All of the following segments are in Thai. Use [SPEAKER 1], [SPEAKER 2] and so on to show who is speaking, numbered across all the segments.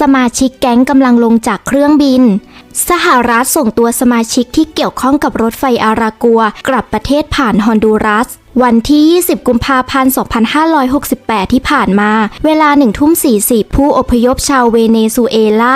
[SPEAKER 1] สมาชิกแก๊งกำลังลงจากเครื่องบิน สหรัฐส่งตัวสมาชิกที่เกี่ยวข้องกับรถไฟอารากัว กลับประเทศผ่านฮอนดูรัส วันที่ 20 กุมภาพันธ์ 2568 ที่ผ่านมา เวลา1ทุ่ม 40 ผู้อพยพชาวเวเนซุเอลา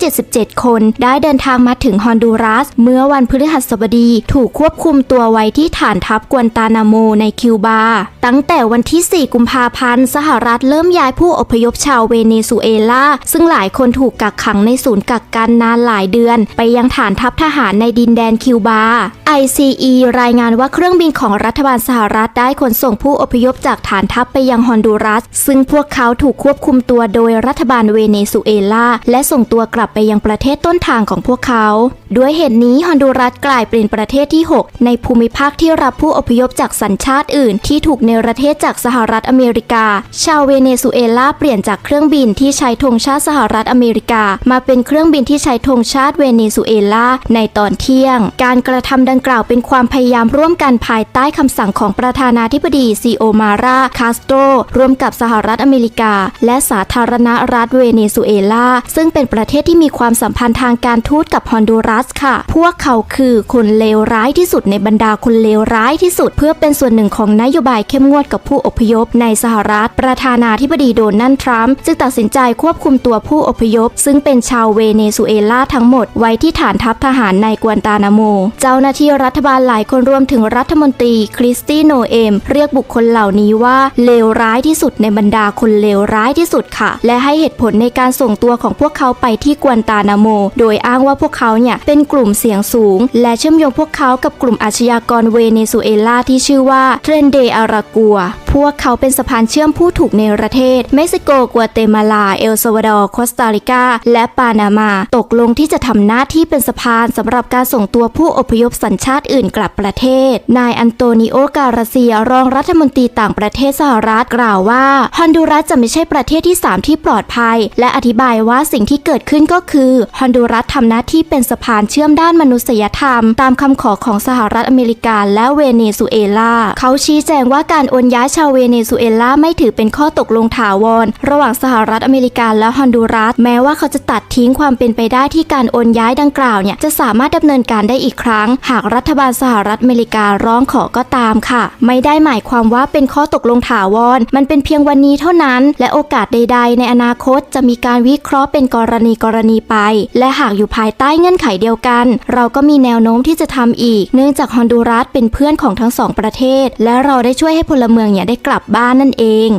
[SPEAKER 1] 177 คน ได้เดินทางมาถึงฮอนดูรัส เมื่อวันพฤหัสบดี ถูกควบคุมตัวไว้ที่ฐานทัพกวนตานาโมในคิวบา ตั้งแต่วันที่ 4 กุมภาพันธ์ สหรัฐเริ่มย้ายผู้อพยพชาวเวเนซุเอลา ซึ่งหลายคนถูกกักขังในศูนย์กักกันนานหลายเดือน ไปยังฐานทัพทหารในดินแดนคิวบา ICE รายงานว่าเครื่องบินของรัฐบาลสหรัฐได้ขนส่งผู้อพยพจากฐานทัพไปยังฮอนดูรัส ซึ่งพวกเขาถูกควบคุมตัวโดยรัฐบาลเวเนซุเอลา และส่งตัวกลับไปยังประเทศต้นทางของพวกเขา ด้วยเหตุนี้ฮอนดูรัสกลายเป็นประเทศที่ 6 ในภูมิภาคที่รับผู้อพยพจากสัญชาติอื่น ที่ถูกในประเทศจากสหรัฐอเมริกา ชาวเวเนซุเอลาเปลี่ยนจากเครื่องบินที่ใช้ธงชาติสหรัฐอเมริกา มาเป็นเครื่องบินที่ใช้ธงชาติเวเนซุเอลาในตอนเที่ยง การกระทำดังกล่าวเป็นความพยายามร่วมกันภายใต้คำสั่งของประธานาธิบดีซีโอมาราคาสโตรร่วมกับสหรัฐอเมริกา และสาธารณรัฐเวเนซุเอลา ซึ่งเป็นประเทศที่มีความสัมพันธ์ทางการทูตกับฮอนดูรัสค่ะ พวกเขาคือคนเลวร้ายที่สุดในบรรดาคนเลวร้ายที่สุด เพื่อเป็นส่วนหนึ่งของนโยบายเข้มงวดกับผู้อพยพในสหรัฐ ประธานาธิบดีโดนัลด์ทรัมป์จึงตัดสินใจควบคุมตัวผู้อพยพ ซึ่งเป็นชาวเวเนซุเอลาทั้งหมดไว้ที่ฐานทัพทหารในกวนตานาโม เจ้าหน้าที่รัฐบาลหลายคนรวมถึงรัฐมนตรีคริสตี้โนเอมเรียกบุคคลเหล่านี้ว่าเลวร้ายที่สุดในบรรดาคนเลวร้ายที่สุดค่ะ และให้เหตุผลในการส่งตัวของพวกเขาไปที่กวนตานาโม โดยอ้างว่าพวกเขาเนี่ยเป็นกลุ่มเสี่ยงสูง และเชื่อมโยงพวกเขากับกลุ่มอาชญากรเวเนซุเอลาที่ชื่อว่าเทรนเดอารากัว พวกเขาเป็นสะพานเชื่อมผู้ถูกในประเทศ เม็กซิโก กัวเตมาลา เอลซาวาดอร์คอสตาริกา และปานามา ตกลงที่จะทำหน้าที่เป็นสะพานสำหรับการส่งตัวผู้อพยพสัญชาติอื่นกลับประเทศ นายอันโตนิโอ การาเซีย รองรัฐมนตรีต่างประเทศสหรัฐกล่าวว่า ฮอนดูรัสจะไม่ใช่ประเทศที่ 3 ที่ปลอดภัย และอธิบายว่าสิ่งที่เกิดขึ้นก็คือ ฮอนดูรัสทำหน้าที่เป็นสะพานเชื่อมด้านมนุษยธรรม ตามคำขอของสหรัฐอเมริกาและเวเนซุเอลา เขาชี้แจงว่าการโอนย้ายชาวเวเนซุเอลาไม่ถือเป็นข้อตกลงถาวร ระหว่างสหรัฐอเมริกาและฮอนดูรัสแม้ว่าเขาจะตัดทิ้งความเป็นไปได้ที่การโอนย้ายดังกล่าวเนี่ยจะสามารถดำเนินการได้อีกครั้ง หากรัฐบาลสหรัฐอเมริการ้องขอก็ตามค่ะ ไม่ได้หมายความว่าเป็นข้อตกลงถาวร มันเป็นเพียงวันนี้เท่านั้น และโอกาสใด ๆ ในอนาคตจะมีการวิเคราะห์เป็นกรณีกรณีไป และหากอยู่ภายใต้เงื่อนไขเดียวกัน เราก็มีแนวโน้มที่จะทำอีก เนื่องจากฮอนดูรัสเป็นเพื่อนของทั้งสองประเทศ และเราได้ช่วยให้พลเมืองเนี่ยได้กลับบ้านนั่นเอง